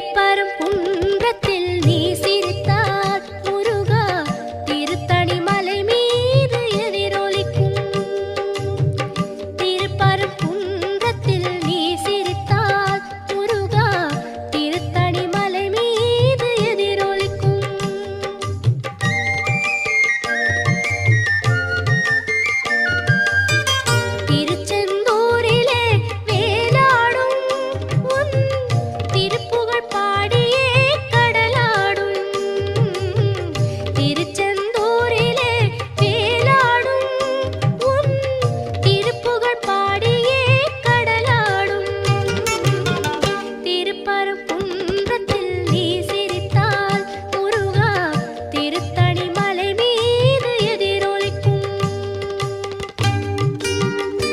திருப்பரம் குன்றத்தில் நீசி Trichy